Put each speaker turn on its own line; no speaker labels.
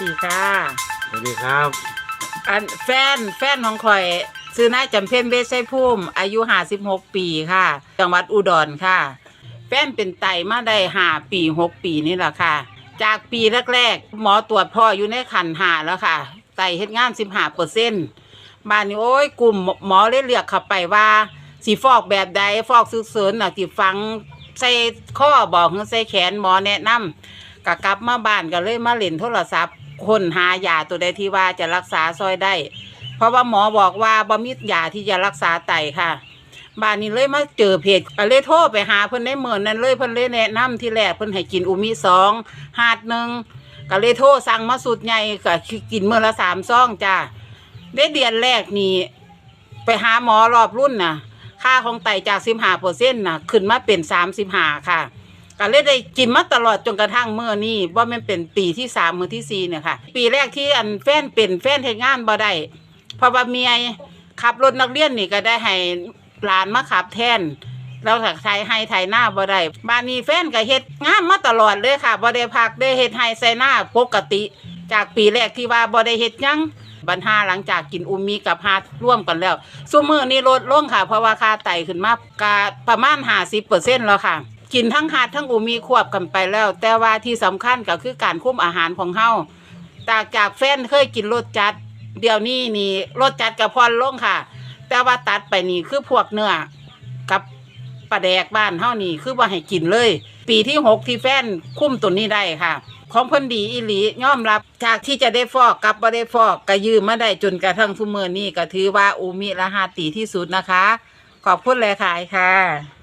สี่ค่ะ
สวัสดีครับ
อันแฟนแฟนของข่อย ซื้อนายจำเพ็ญเบสไซพุ่มอายุห้าสิบหกปีค่ะ จังหวัดอุดรค่ะ แฟนเป็นไตมาได้ห้าปีหกปีนี่แหละค่ะ จากปีแรกๆ หมอตรวจพ่ออยู่ในขันหาแล้วค่ะ ไตเฮ็ดงานสิบห้าเปอร์เซ็นต์บ้านนี้โอ้ยกลุ่มหมอเลยเรียกเข้าไปว่าสีฟอกแบบใดฟอกซึกเสริญน่ะที่ฟังใส่ข้อบอกหรือใส่แขนหมอแนะนำ ก็กลับมาบ้านก็เลยมาเล่นโทรศัพท์ค้นหายาตัวใดที่ว่าจะรักษาซอยได้ เพราะว่าหมอบอกว่าบ่มียาที่จะรักษาไตค่ะบ้านนี้เลยมาเจอเพจก็เลยโทรไปหาเพิ่นได้เหมือนนั้นเลยเพิ่นเลยแนะนำที่แรกเพิ่นให้กินอุมิสองหาดหนึ่งก็เลยโทรสั่งมาสุดใหญ่ก็กินเมื้อละสามซองจ้าได้เดือนแรกนี่ไปหาหมอรอบรุ่นน่ะ ค่าของไตจากสิบห้าเปอร์เซ็นต์น่ะ ขึ้นมาเป็นสามสิบห้าค่ะ ก็เลยได้กินมาตลอดจนกระทั่งเมื่อนี้ว่ามันเป็นปีที่สามมือที่สี่เนี่ยค่ะ ปีแรกที่อันแฟนเป็นแฟนเฮ็ดงานบ่ได้เพราะว่าเมียขับรถนักเรียนนี่ก็ได้ให้หลานมาขับแทนเราถักไทยให้ไทยหน้าบ่ได้บ้านนี้แฟนก็เฮ็ดงานมาตลอดเลยค่ะบ่ได้พักได้เฮ็ดให้ใส่หน้าปกติ จากปีแรกที่ว่าบ่ได้เฮ็ดยังบัญหาหลังจากกินอุมีกับฮาร่วมกันแล้วซุมื้อนี้ลดลงค่ะ เพราะว่าค่าไตขึ้นมากประมาณ50%แล้วค่ะ กินทั้งฮาดทั้งอุมีควบกันไปแล้ว แต่ว่าที่สำคัญก็คือการคุมอาหารของเฮาจากจากแฟนเคยกินรสจัด เดี๋ยวนี้นี่รสจัดกับพรลงค่ะ แต่ว่าตัดไปนี่คือพวกเนื้อกับปลาแดกบ้านเฮานี่คือว่าให้กินเลย ปีที่หกที่แฟนคุ้มตัวนี้ได้ค่ะ ของเพิ่นดีอีหลียอมรับจากที่จะได้ฟอกกับบ่ได้ฟอกก็ยืมมาได้จนกระทั่งทุกมื้อนี้ก็ถือว่าอูมิละหาตีที่สุดนะคะ ขอบคุณเลยค่ะค่ะ